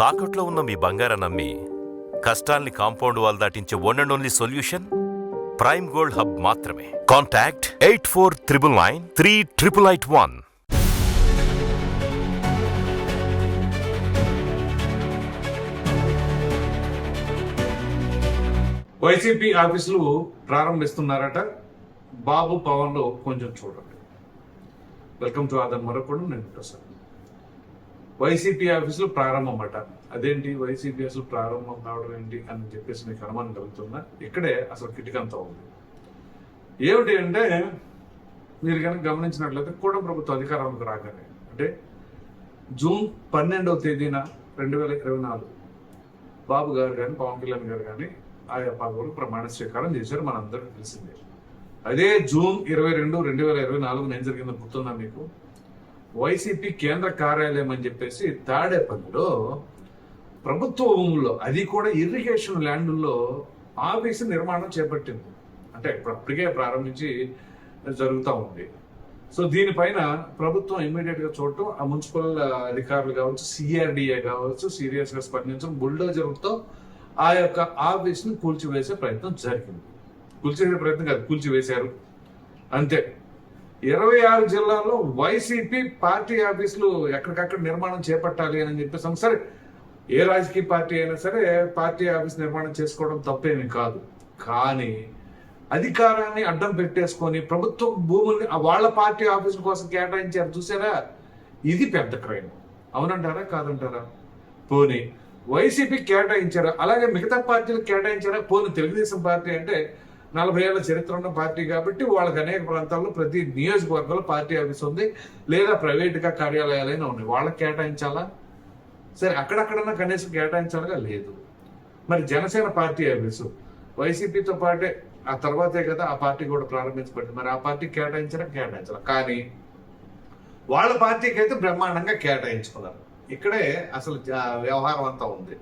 తాకట్లో ఉన్న మీ బంగారం నమ్మి కష్టాల్ని compound wall దాటించే one and only solution prime gold hub మాత్రమే. Contact eight four triple nine three triple eight one YCP ఆఫీసులు ప్రారంభిస్తున్నారట. బాబు పవన్లో కొంచెం చూడండి. వెల్కమ్ టు ఆదర్ మరొకడు నేను సార్. వైసీపీ ఆఫీసులు ప్రారంభం అట. అదేంటి వైసీపీ అసలు ప్రారంభం కావడం ఏంటి అని చెప్పేసి మీకు అనుమానం కలుగుతుందా ఇక్కడే అసలు కిటికంతా ఉంది. ఏమిటి అంటే మీరు కనుక గమనించినట్లయితే కూడా ప్రభుత్వ అధికారంలోకి రాగానే అంటే జూన్ పన్నెండవ తేదీన రెండు వేల ఇరవై నాలుగు బాబు గారు కానీ పవన్ కళ్యాణ్ గారు కానీ ఆయా పదవులు ప్రమాణ స్వీకారం చేశారు. మనందరికీ తెలిసిందే. అదే జూన్ ఇరవై రెండు రెండు వేల ఇరవై నాలుగు ఏం జరిగిందో గుర్తుందా మీకు? వైసీపీ కేంద్ర కార్యాలయం అని చెప్పేసి తాడేపల్లిలో ప్రభుత్వ భూముల్లో అది కూడా ఇరిగేషన్ ల్యాండ్లో ఆఫీసు నిర్మాణం చేపట్టింది. అంటే ఇప్పుడు అప్పటికే ప్రారంభించి జరుగుతూ ఉంది. సో దీనిపైన ప్రభుత్వం ఇమ్మీడియట్గా చూడటం ఆ మున్సిపల్ అధికారులు కావచ్చు సిఆర్డిఏ కావచ్చు సీరియస్గా స్పందించడం బుల్డోజర్తో ఆ యొక్క ఆఫీస్ని కూల్చివేసే ప్రయత్నం జరిగింది. కూల్చివేసే ప్రయత్నం కాదు కూల్చివేశారు. అంతే. ఇరవై ఆరు జిల్లాల్లో వైసీపీ పార్టీ ఆఫీసులు ఎక్కడికక్కడ నిర్మాణం చేపట్టాలి అని చెప్పేసి సరే ఏ రాజకీయ పార్టీ అయినా సరే పార్టీ ఆఫీస్ నిర్మాణం చేసుకోవడం తప్పేమీ కాదు. కానీ అధికారాన్ని అడ్డం పెట్టేసుకొని ప్రభుత్వ భూముల్ని వాళ్ళ పార్టీ ఆఫీసుల కోసం కేటాయించారు చూసారా? ఇది పెద్ద క్రైమ్. అవునంటారా? కాదంటారా? పోనీ వైసీపీ కేటాయించారా అలాగే మిగతా పార్టీలు కేటాయించారా? పోనీ తెలుగుదేశం పార్టీ అంటే నలభై ఏళ్ళ చరిత్ర ఉన్న పార్టీ కాబట్టి వాళ్ళకి అనేక ప్రాంతాల్లో ప్రతి నియోజకవర్గంలో పార్టీ ఆఫీస్ ఉంది. లేదా ప్రైవేట్గా కార్యాలయాలైనా ఉన్నాయి. వాళ్ళకి కేటాయించాలా? సరే అక్కడక్కడన్నా కనీసం కేటాయించాలిగా? లేదు. మరి జనసేన పార్టీ ఆఫీసు. వైసీపీతో పాటే ఆ తర్వాతే కదా ఆ పార్టీ కూడా ప్రారంభించబడింది. మరి ఆ పార్టీ కేటాయించడం కేటాయించాలి? కానీ వాళ్ళ పార్టీకి అయితే బ్రహ్మాండంగా కేటాయించుకున్నారు ఇక్కడే అసలు వ్యవహారం అంతా ఉంది.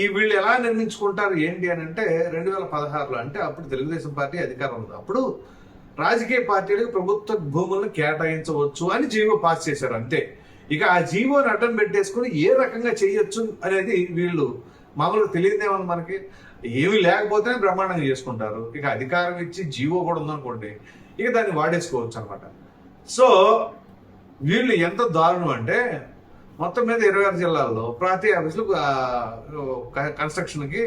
ఈ వీళ్ళు ఎలా నిర్మించుకుంటారు ఏంటి అని అంటే రెండు వేల పదహారులో అంటే అప్పుడు తెలుగుదేశం పార్టీ అధికారం ఉంది అప్పుడు రాజకీయ పార్టీలకు ప్రభుత్వ భూములను కేటాయించవచ్చు అని జీవో పాస్ చేశారు అంతే. ఇక ఆ జీవోని అడ్డం పెట్టేసుకుని ఏ రకంగా చేయొచ్చు అనేది వీళ్ళు మామూలుగా తెలియదేమని మనకి? ఏమి లేకపోతేనే బ్రహ్మాండంగా చేసుకుంటారు. ఇక అధికారం ఇచ్చి జీవో కూడా ఉందనుకోండి ఇక దాన్ని వాడేసుకోవచ్చు అనమాట సో వీళ్ళు ఎంత దారుణం అంటే మొత్తం మీద ఇరవై ఆరు జిల్లాల్లో ప్రతి ఆఫీసులు కన్స్ట్రక్షన్కి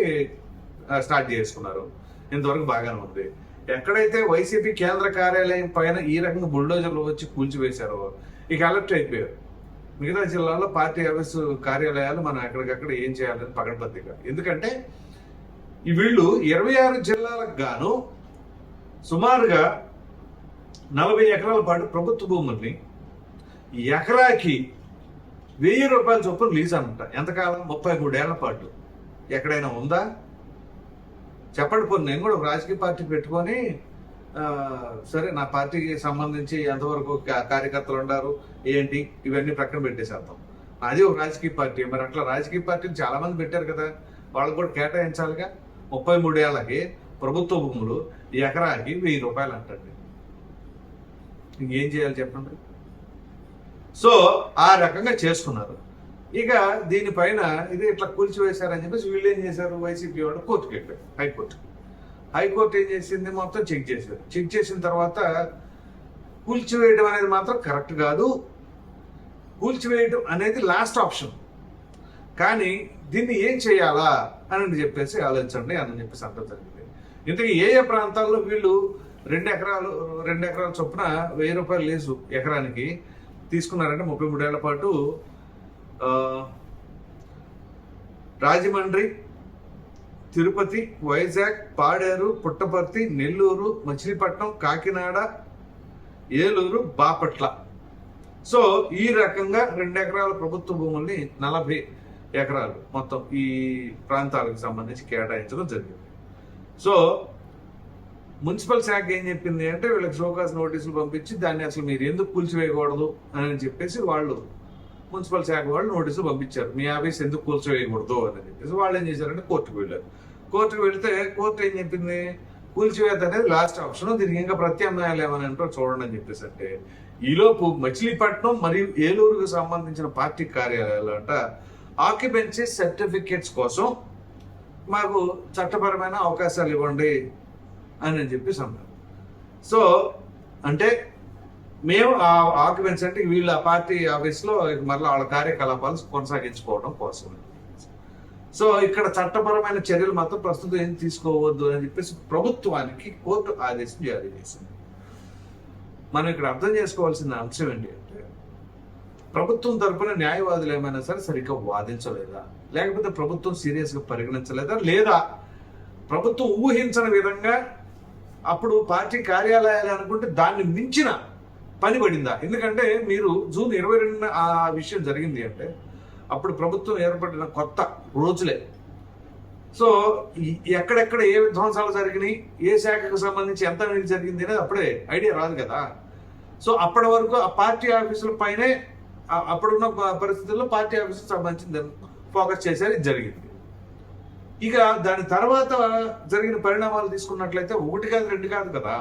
స్టార్ట్ చేసుకున్నారు. ఇంతవరకు బాగానే ఉంది. ఎక్కడైతే వైసీపీ కేంద్ర కార్యాలయం పైన ఈ రకంగా బుల్డోజర్లు వచ్చి కూల్చివేశారో ఇక అలర్ట్ అయిపోయారు. మిగతా జిల్లాల్లో పార్టీ ఆఫీసు కార్యాలయాలు మనం ఎక్కడికక్కడ ఏం చేయాలని పగడబద్దిగా ఎందుకంటే ఈ వీళ్ళు ఇరవై ఆరు జిల్లాలకు గాను సుమారుగా నలభై ఎకరాల పాటు ప్రభుత్వ భూముల్ని ఎకరాకి వెయ్యి రూపాయల చొప్పున లీజ్ అనమాట ఎంతకాలం? ముప్పై మూడేళ్ళ పాటు. ఎక్కడైనా ఉందా? చెప్పండి పోనీ. నేను కూడా ఒక రాజకీయ పార్టీ పెట్టుకొని సరే నా పార్టీకి సంబంధించి ఎంతవరకు కార్యకర్తలు ఉన్నారు ఏంటి? ఇవన్నీ ప్రక్కన పెట్టేసేద్దాం. అది ఒక రాజకీయ పార్టీ. మరి అట్లా రాజకీయ పార్టీని చాలా మంది పెట్టారు కదా. వాళ్ళకు కూడా కేటాయించాలిగా? ముప్పై మూడేళ్ళకి ప్రభుత్వ భూములు ఎకరాకి వెయ్యి రూపాయలు అంటండి. ఇంకేం చేయాలి చెప్పండి? సో ఆ రకంగా చేసుకున్నారు. ఇక దీనిపైన ఇది ఇట్లా కూల్చివేశారని చెప్పేసి వీళ్ళు ఏం చేశారు? వైసీపీ వాళ్ళు కోర్టుకి వెళ్ళారు హైకోర్టు హైకోర్టు ఏం చేసింది? మొత్తం చెక్ చేశారు. చెక్ చేసిన తర్వాత కూల్చివేయడం అనేది మాత్రం కరెక్ట్ కాదు. కూల్చివేయడం అనేది లాస్ట్ ఆప్షన్. కానీ దీన్ని ఏం చేయాలా అని చెప్పేసి ఆలోచించండి అని చెప్పేసి అంటారు జరిగింది. ఇంతకీ ఏ ఏ ప్రాంతాల్లో వీళ్ళు రెండు ఎకరాలు రెండు ఎకరాల చొప్పున వెయ్యి రూపాయలు లేసు ఎకరానికి తీసుకున్నారంటే ముప్పై మూడేళ్ళ పాటు రాజమండ్రి తిరుపతి వైజాగ్ పాడేరు పుట్టపర్తి నెల్లూరు మచిలీపట్నం కాకినాడ ఏలూరు బాపట్ల. సో ఈ రకంగా రెండు ఎకరాల ప్రభుత్వ భూముల్ని నలభై ఎకరాలు మొత్తం ఈ ప్రాంతాలకు సంబంధించి కేటాయించడం జరిగింది. సో మున్సిపల్ శాఖ ఏం చెప్పింది అంటే వీళ్ళకి షోకాస్ నోటీసులు పంపించి దాన్ని అసలు మీరు ఎందుకు కూల్చివేయకూడదు అని చెప్పేసి వాళ్ళు మున్సిపల్ శాఖ వాళ్ళు నోటీసులు పంపించారు. మీ ఆఫీస్ ఎందుకు కూల్చివేయకూడదు అని చెప్పేసి వాళ్ళు ఏం చేశారంటే కోర్టుకు వెళ్ళారు. కోర్టుకు వెళితే కోర్టు ఏం చెప్పింది? కూల్చివేత అనేది లాస్ట్ ఆప్షన్. దీనికి ఇంకా ప్రత్యామ్నాయాలు ఏమైనా అంటారు చూడండి అని చెప్పేసి అంటే ఈలోపు మచిలీపట్నం మరియు ఏలూరుకు సంబంధించిన పార్టీ కార్యాలయాలు అంట ఆక్యుపెన్సీ సర్టిఫికేట్స్ కోసం మాకు చట్టపరమైన అవకాశాలు ఇవ్వండి. అని చెప్పేసి అన్నారు సో అంటే మేము ఆ ఆక్యుపెన్సీ అంటే వీళ్ళ పార్టీ ఆఫీస్లో మరలా వాళ్ళ కార్యకలాపాలు కొనసాగించుకోవడం కోసం. సో ఇక్కడ చట్టపరమైన చర్యలు మాత్రం ప్రస్తుతం ఏం తీసుకోవద్దు అని చెప్పేసి ప్రభుత్వానికి కోర్టు ఆదేశం జారీ చేసింది. మనం ఇక్కడ అర్థం చేసుకోవాల్సిన అంశం ఏంటి అంటే ప్రభుత్వం తరపున న్యాయవాదులు ఏమైనా సరే సరిగ్గా వాదించలేదా? లేకపోతే ప్రభుత్వం సీరియస్గా పరిగణించలేదా? లేదా ప్రభుత్వం ఊహించని విధంగా అప్పుడు పార్టీ కార్యాలయాలు అనుకుంటే దాన్ని మించిన పని పడిందా? ఎందుకంటే మీరు జూన్ ఇరవై రెండున ఆ విషయం జరిగింది అంటే అప్పుడు ప్రభుత్వం ఏర్పడిన కొత్త రోజులే. సో ఎక్కడెక్కడ ఏ విధ్వంసాలు జరిగినాయి ఏ శాఖకు సంబంధించి ఎంత అవినీతి జరిగింది అనేది అప్పుడే ఐడియా రాదు కదా. సో అప్పటి వరకు ఆ పార్టీ ఆఫీసుల పైనే అప్పుడున్న పరిస్థితుల్లో పార్టీ ఆఫీసులకు సంబంధించి ఫోకస్ చేసేది జరిగింది. ఇక దాని తర్వాత జరిగిన పరిణామాలు తీసుకున్నట్లయితే ఒకటి కాదు రెండు కాదు కదా.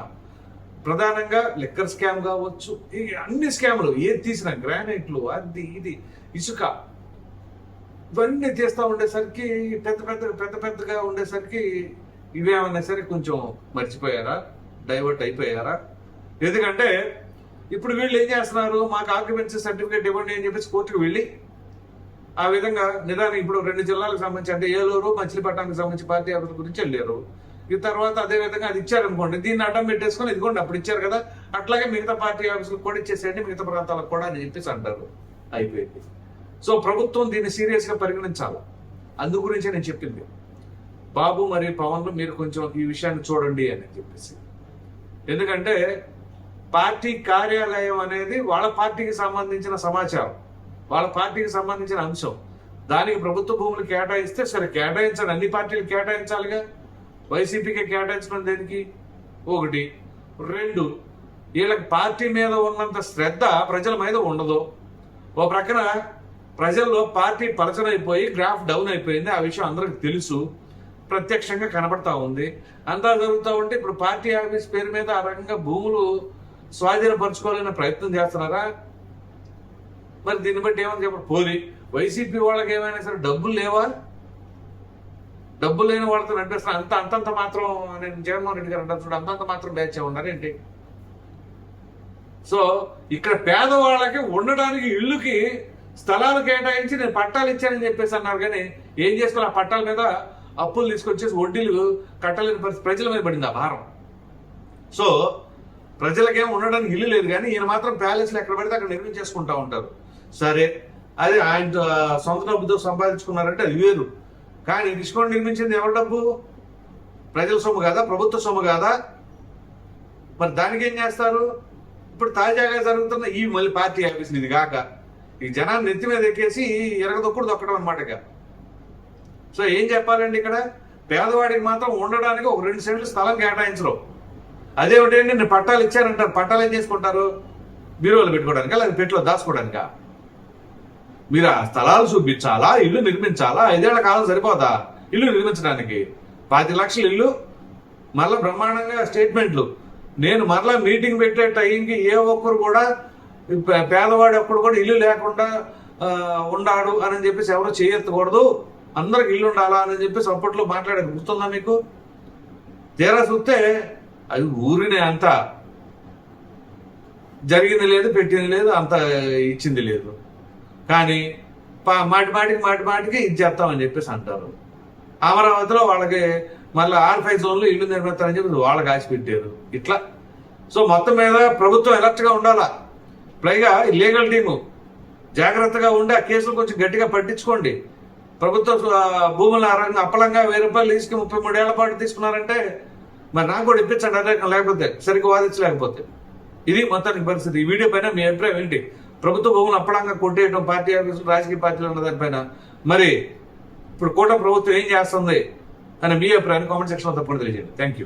ప్రధానంగా లిక్కర్ స్కామ్ కావచ్చు ఇక అన్ని స్కామ్లు ఏది తీసినా గ్రానైట్లు అది ఇది ఇసుక. ఇవన్నీ తీస్తూ ఉండేసరికి పెద్ద పెద్ద పెద్ద పెద్దగా ఉండేసరికి ఇవేమన్నా సరే కొంచెం మర్చిపోయారా? డైవర్ట్ అయిపోయారా? ఎందుకంటే ఇప్పుడు వీళ్ళు ఏం చేస్తున్నారు? మాకు ఆక్యుపెన్సీ సర్టిఫికేట్ ఇవ్వండి అని చెప్పేసి కోర్టుకు వెళ్ళి ఆ విధంగా నిదానం ఇప్పుడు రెండు జిల్లాలకు సంబంధించి అంటే ఏలూరు మచిలీపట్నానికి సంబంధించి పార్టీ ఆఫీసుల గురించి వెళ్ళారు. ఈ తర్వాత అదే విధంగా అది ఇచ్చారనుకోండి దీన్ని అడ్డం పెట్టేసుకొని ఇదిగోండి అప్పుడు ఇచ్చారు కదా అట్లాగే మిగతా పార్టీ ఆఫీసులకు కూడా ఇచ్చేసేయండి మిగతా ప్రాంతాలకు కూడా అని చెప్పేసి అంటారు. అయిపోయింది. సో ప్రభుత్వం దీన్ని సీరియస్గా పరిగణించాలి. అందు గురించే నేను చెప్పింది. బాబు మరియు పవన్ మీరు కొంచెం ఈ విషయాన్ని చూడండి అని చెప్పేసి. ఎందుకంటే పార్టీ కార్యాలయం అనేది వాళ్ళ పార్టీకి సంబంధించిన సమాచారం. వాళ్ళ పార్టీకి సంబంధించిన అంశం. దానికి ప్రభుత్వ భూములు కేటాయిస్తే సరే కేటాయించాలి. అన్ని పార్టీలు కేటాయించాలిగా? వైసీపీకి కేటాయించడం దేనికి? ఒకటి. రెండు. వీళ్ళకి పార్టీ మీద ఉన్నంత శ్రద్ధ ప్రజల మీద ఉండదు. ఓ ప్రక్కన ప్రజల్లో పార్టీ పలచన అయిపోయి గ్రాఫ్ డౌన్ అయిపోయింది. ఆ విషయం అందరికి తెలుసు. ప్రత్యక్షంగా కనబడతా ఉంది. అంతా జరుగుతూ ఉంటే ఇప్పుడు పార్టీ ఆఫీస్ పేరు మీద ఆ రకంగా భూములు స్వాధీనపరచుకోవాలనే ప్రయత్నం చేస్తున్నారా? మరి దీన్ని బట్టి ఏమని చెప్పరు పోలి వైసీపీ వాళ్ళకి ఏమైనా సరే డబ్బులు లేవా? డబ్బులు లేని వాళ్ళతో నడిపిస్తున్నారు అంత అంతంత మాత్రం నేను జగన్మోహన్ రెడ్డి గారు అంటారు చూడు అంతంత మాత్రం బ్యాచ్ ఉన్నారు ఏంటి? సో ఇక్కడ పేదవాళ్ళకి ఉండడానికి ఇల్లుకి స్థలాలు కేటాయించి నేను పట్టాలు ఇచ్చానని చెప్పేసి అన్నారు కానీ ఏం చేసుకోవాలి ఆ పట్టాల మీద అప్పులు తీసుకొచ్చేసి వడ్డీలు కట్టలేని పరిస్థితి ప్రజల మీద పడింది ఆ భారం. సో ప్రజలకేం ఉండడానికి ఇల్లు లేదు కానీ ఈయన మాత్రం ప్యాలెస్లు ఎక్కడ పడితే అక్కడ నిర్మించేసుకుంటా ఉంటారు. సరే. అది ఆయన సొంత డబ్బుతో సంపాదించుకున్నారంటే అది వేరు. కానీ డిస్కౌంట్ నిర్మించింది ఎవరి డబ్బు? ప్రజల సొమ్ము కాదా? ప్రభుత్వ సొమ్ము కాదా? మరి దానికి ఏం చేస్తారు? ఇప్పుడు తాజాగా జరుగుతున్న ఈ మళ్ళీ పార్టీ ఆఫీస్ ఇది కాక ఈ జనాన్ని నెత్తి మీద ఎక్కేసి ఎరగదొక్కుడు దొక్కడం అనమాట ఇక. సో ఏం చెప్పాలండి ఇక్కడ? పేదవాడికి మాత్రం ఉండడానికి ఒక రెండు సెంట్లు స్థలం కేటాయించరు. అదేమిటండి నేను పట్టాలు ఇచ్చారంటారు. పట్టాలు ఏం చేసుకుంటారు? బీరువాలు పెట్టుకోవడానికా? లేదా పెట్టులో దాచుకోవడానికా? మీరు ఆ స్థలాలు చూపించాలా? ఇల్లు నిర్మించాలా? ఐదేళ్ళ కాలం సరిపోదా? ఇల్లు నిర్మించడానికి. పాతి లక్షల ఇల్లు. మరలా బ్రహ్మాండంగా స్టేట్మెంట్లు. నేను మరలా మీటింగ్ పెట్టే టైంకి ఏ ఒక్కరు కూడా పేదవాడు ఒక్కడు కూడా ఇల్లు లేకుండా ఉండాడు అని చెప్పేసి ఎవరు చేయెత్తకూడదు. అందరికి ఇల్లు ఉండాలా అని చెప్పేసి అప్పట్లో మాట్లాడే గుర్తుందా మీకు? తీరా చూస్తే అది ఊరినే అంతా. జరిగింది లేదు పెట్టింది లేదు అంత ఇచ్చింది లేదు. కానీ పా- మాటి మాటికి మాటి మాటికి ఇది చేస్తామని చెప్పేసి అంటారు. అమరావతిలో వాళ్ళకి మళ్ళీ ఆర్ఫై జోన్లో జోన్లు ఇల్లు నిర్మిస్తారని చెప్పి వాళ్ళకి ఆశ పెట్టారు ఇట్లా. సో మొత్తం మీద ప్రభుత్వం ఎలర్ట్గా ఉండాలా? పైగా లీగల్ టీము జాగ్రత్తగా ఉండి ఆ కేసులు కొంచెం గట్టిగా పట్టించుకోండి. ప్రభుత్వ భూములు భూముల అప్పలంగా వెయ్యి రూపాయలు తీసుకుని ముప్పై మూడేళ్ళ పాటు తీసుకున్నారంటే మరి నాకు కూడా ఇప్పించండి అదే లేకపోతే సరిగ్గా వాదించలేకపోతే. ఇది మొత్తానికి పరిస్థితి. ఈ వీడియో పైన మీ అభిప్రాయం ఏంటి? ప్రభుత్వ భూములు అప్పడంగా కొట్టేయడం పార్టీ ఆఫీసులు రాజకీయ పార్టీలు ఉన్న దానిపైన మరి ఇప్పుడు కోట ప్రభుత్వం ఏం చేస్తుంది అని మీ అభిప్రాయాన్ని కామెంట్ సెక్షన్లో తప్పకుండా తెలియజేయండి. Thank you